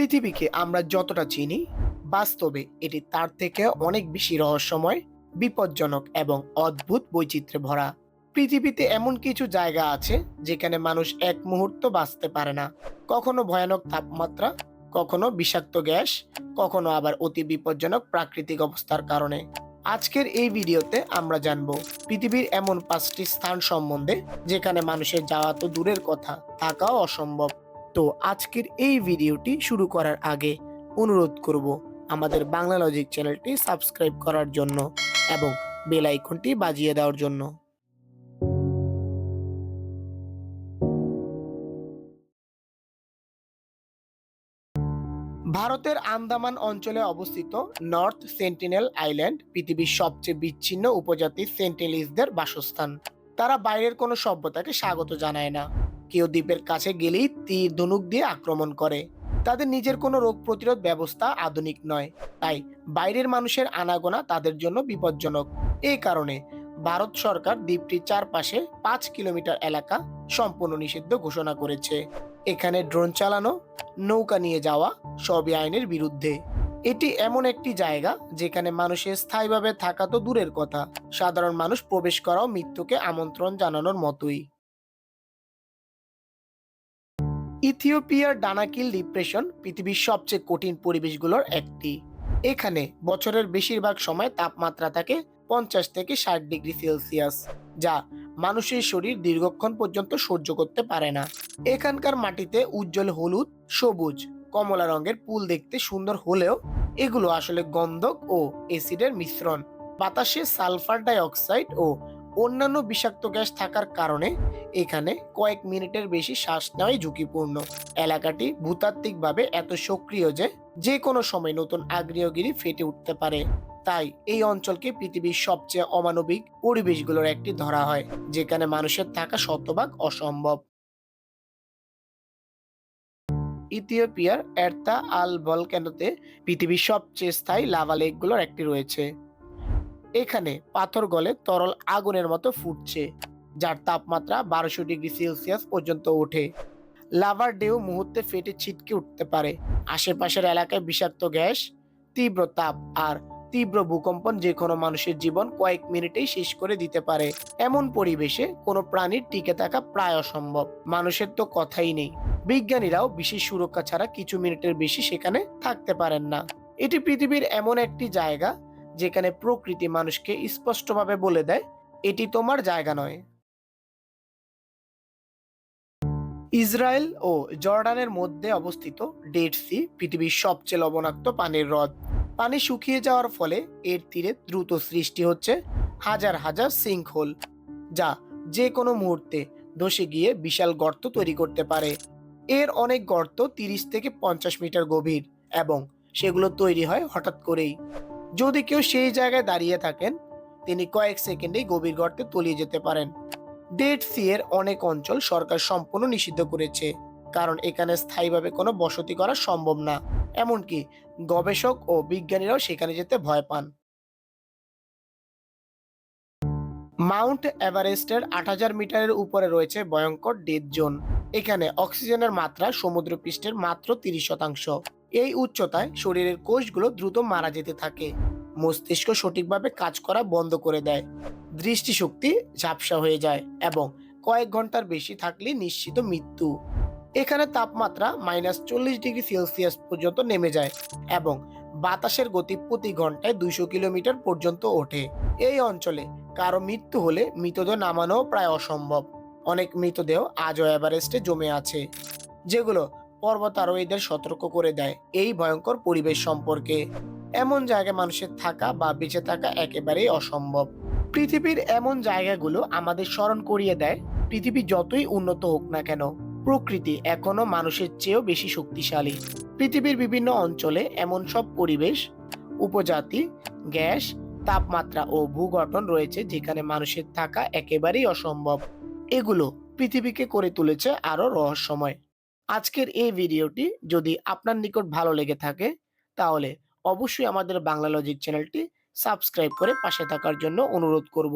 পৃথিবীকে আমরা যতটা চিনি, বাস্তবে এটি তার থেকে অনেক বেশি রহস্যময়, বিপজ্জনক এবং অদ্ভুত বৈচিত্র্যে ভরা। পৃথিবীতে এমন কিছু জায়গা আছে যেখানে মানুষ এক মুহূর্ত বাঁচতে পারে না। কখনো ভয়ানক তাপমাত্রা, কখনো বিষাক্ত গ্যাস, কখনো আবার অতি বিপজ্জনক প্রাকৃতিক অবস্থার কারণে। আজকের এই ভিডিওতে আমরা জানব পৃথিবীর এমন পাঁচটি স্থান সম্বন্ধে, যেখানে মানুষের যাওয়া তো দূরের কথা, থাকাও অসম্ভব। তো আজকের এই ভিডিওটি শুরু করার আগে অনুরোধ করব আমাদের বাংলা লজিক চ্যানেলটি সাবস্ক্রাইব করার জন্য এবং বেল আইকনটি বাজিয়ে দেওয়ার জন্য। ভারতের আন্দামান অঞ্চলে অবস্থিত নর্থ সেন্টিনেল আইল্যান্ড পৃথিবীর সবচেয়ে বিচ্ছিন্ন উপজাতি সেন্টিনেলিসদের বাসস্থান। তারা বাইরের কোনো সভ্যতাকে স্বাগত জানায় না। কেউ দ্বীপের কাছে গেলেই তীর ধনুক দিয়ে আক্রমণ করে। তাদের নিজের কোনো রোগ প্রতিরোধ ব্যবস্থা আধুনিক নয়। তাই বাইরের মানুষের আনাগোনা তাদের জন্য বিপজ্জনক। এই কারণে ভারত সরকার দ্বীপটির চারপাশে পাঁচ কিলোমিটার এলাকা সম্পূর্ণ নিষিদ্ধ ঘোষণা করেছে। এখানে ড্রোন চালানো, নৌকা নিয়ে যাওয়া সবই আইনের বিরুদ্ধে। এটি এমন একটি জায়গা যেখানে মানুষের স্থায়ীভাবে থাকা তো দূরের কথা। সাধারণ মানুষ প্রবেশ করাও মৃত্যুকে আমন্ত্রণ জানানোর মতোই। ইথিওপিয়ার ডানাকিল ডিপ্রেশন পৃথিবীর সবচেয়ে কঠিন পরিবেশগুলোর একটি। এখানে বছরের বেশিরভাগ সময় তাপমাত্রা থাকে পঞ্চাশ থেকে ষাট ডিগ্রি সেলসিয়াস, যা মানুষের শরীর দীর্ঘক্ষণ পর্যন্ত সহ্য করতে পারে না। এখানকার মাটিতে উজ্জ্বল হলুদ, সবুজ, কমলা রঙের পুল দেখতে সুন্দর হলেও এগুলো আসলে গন্ধক ও অ্যাসিডের মিশ্রণ। বাতাসে সালফার ডাই অক্সাইড ও অন্যান্য বিষাক্ত গ্যাস থাকার কারণে এখানে কয়েক মিনিটের বেশি শ্বাস নেওয়াই ঝুঁকিপূর্ণ। এলাকাটি ভূতাত্ত্বিকভাবে এত সক্রিয় যে যে কোনো সময় নতুন আগ্নেয়গিরি ফেটে উঠতে পারে। তাই এই অঞ্চলকে পৃথিবীর সবচেয়ে অমানবিক পরিবেশগুলোর একটি ধরা হয়, যেখানে মানুষের থাকা শতভাগ অসম্ভব। ইথিওপিয়ার এর্তা আল ভলক্যানোতে পৃথিবীর সবচেয়ে স্থায়ী লাভা লেকগুলোর একটি রয়েছে। এখানে পাথর গলে তরল আগুনের মতো ফুটছে, যার তাপমাত্রা বারোশো ডিগ্রি সেলসিয়াস পর্যন্ত ওঠে। লাভার ঢেউ মুহূর্তে ফেটে ছিটকে উঠতে পারে। আশেপাশের এলাকায় বিষাক্ত গ্যাস, তীব্র তাপ আর তীব্র ভূকম্পন যে কোনো মানুষের জীবন কয়েক মিনিটেই শেষ করে দিতে পারে। এমন পরিবেশে কোনো প্রাণীর টিকে থাকা প্রায় অসম্ভব। মানুষের তো কথাই নেই। বিজ্ঞানীরাও বিশেষ সুরক্ষা ছাড়া কিছু মিনিটের বেশি সেখানে থাকতে পারেন না। এটি পৃথিবীর এমন একটি জায়গা যেখানে প্রকৃতি মানুষকে স্পষ্টভাবে বলে দেয়, এটি তোমার জায়গা নয়। ইসরায়েল ও জর্ডানের মধ্যে অবস্থিত ডেড সি পৃথিবীর সবচেয়ে লবণাক্ত পানির হ্রদ। পানি শুকিয়ে যাওয়ার ফলে এর তীরে দ্রুত সৃষ্টি হচ্ছে হাজার হাজার সিঙ্কহোল, যা যে কোনো মুহূর্তে ধসে গিয়ে বিশাল গর্ত তৈরি করতে পারে। এর অনেক গর্ত তিরিশ থেকে পঞ্চাশ মিটার গভীর এবং সেগুলো তৈরি হয় হঠাৎ করেই। যদি কেউ সেই জায়গায় দাঁড়িয়ে থাকেন, তিনি কয়েক সেকেন্ডেই গভীর গর্তে তলিয়ে যেতে পারেন। ডেড সি এর অনেক অঞ্চল সরকার সম্পূর্ণ নিষিদ্ধ করেছে, কারণ এখানে স্থায়ীভাবে কোনো বসতি করা সম্ভব না। এমনকি গবেষক ও বিজ্ঞানীরাও সেখানে যেতে ভয় পান। মাউন্ট এভারেস্টের আট হাজার মিটারের উপরে রয়েছে ভয়ঙ্কর ডেথ জোন এখানে অক্সিজেনের মাত্রা সমুদ্রপৃষ্ঠের মাত্র তিরিশ শতাংশ। এই উচ্চতায় শরীরের কোষগুলো দ্রুত মারা যেতে থাকে। মস্তিষ্ক সঠিকভাবে কাজ করা বন্ধ করে দেয়। দৃষ্টিশক্তি ঝাপসা হয়ে যায় এবং কয়েক ঘণ্টার বেশি থাকলে নিশ্চিত মৃত্যু। এখানে তাপমাত্রা মাইনাস চল্লিশ ডিগ্রি সেলসিয়াস পর্যন্ত নেমে যায় এবং বাতাসের গতি প্রতি ঘন্টায় দুইশো কিলোমিটার পর্যন্ত ওঠে। এই অঞ্চলে কারও মৃত্যু হলে মৃতদেহ নামানো প্রায় অসম্ভব। অনেক মৃতদেহ আজও এভারেস্টে জমে আছে, যেগুলো পর্বতারোহীদের সতর্ক করে দেয় এই ভয়ঙ্কর পরিবেশ সম্পর্কে। এমন জায়গায় মানুষের থাকা বা বেঁচে থাকা একেবারেই অসম্ভব। পৃথিবীর এমন জায়গাগুলো আমাদের স্মরণ করিয়ে দেয়, পৃথিবী যতই উন্নত হোক না কেন, প্রকৃতি এখনও মানুষের চেয়েও বেশি শক্তিশালী। পৃথিবীর বিভিন্ন অঞ্চলে এমন সব পরিবেশ, উপজাতি, গ্যাস, তাপমাত্রা ও ভূগঠন রয়েছে যেখানে মানুষের থাকা একেবারেই অসম্ভব। এগুলো পৃথিবীকে করে তুলেছে আরও রহস্যময়। আজকের এই ভিডিওটি যদি আপনার নিকট ভালো লেগে থাকে, তাহলে অবশ্যই আমাদের বাংলা লজিক চ্যানেলটি সাবস্ক্রাইব করে পাশে থাকার জন্য অনুরোধ করব।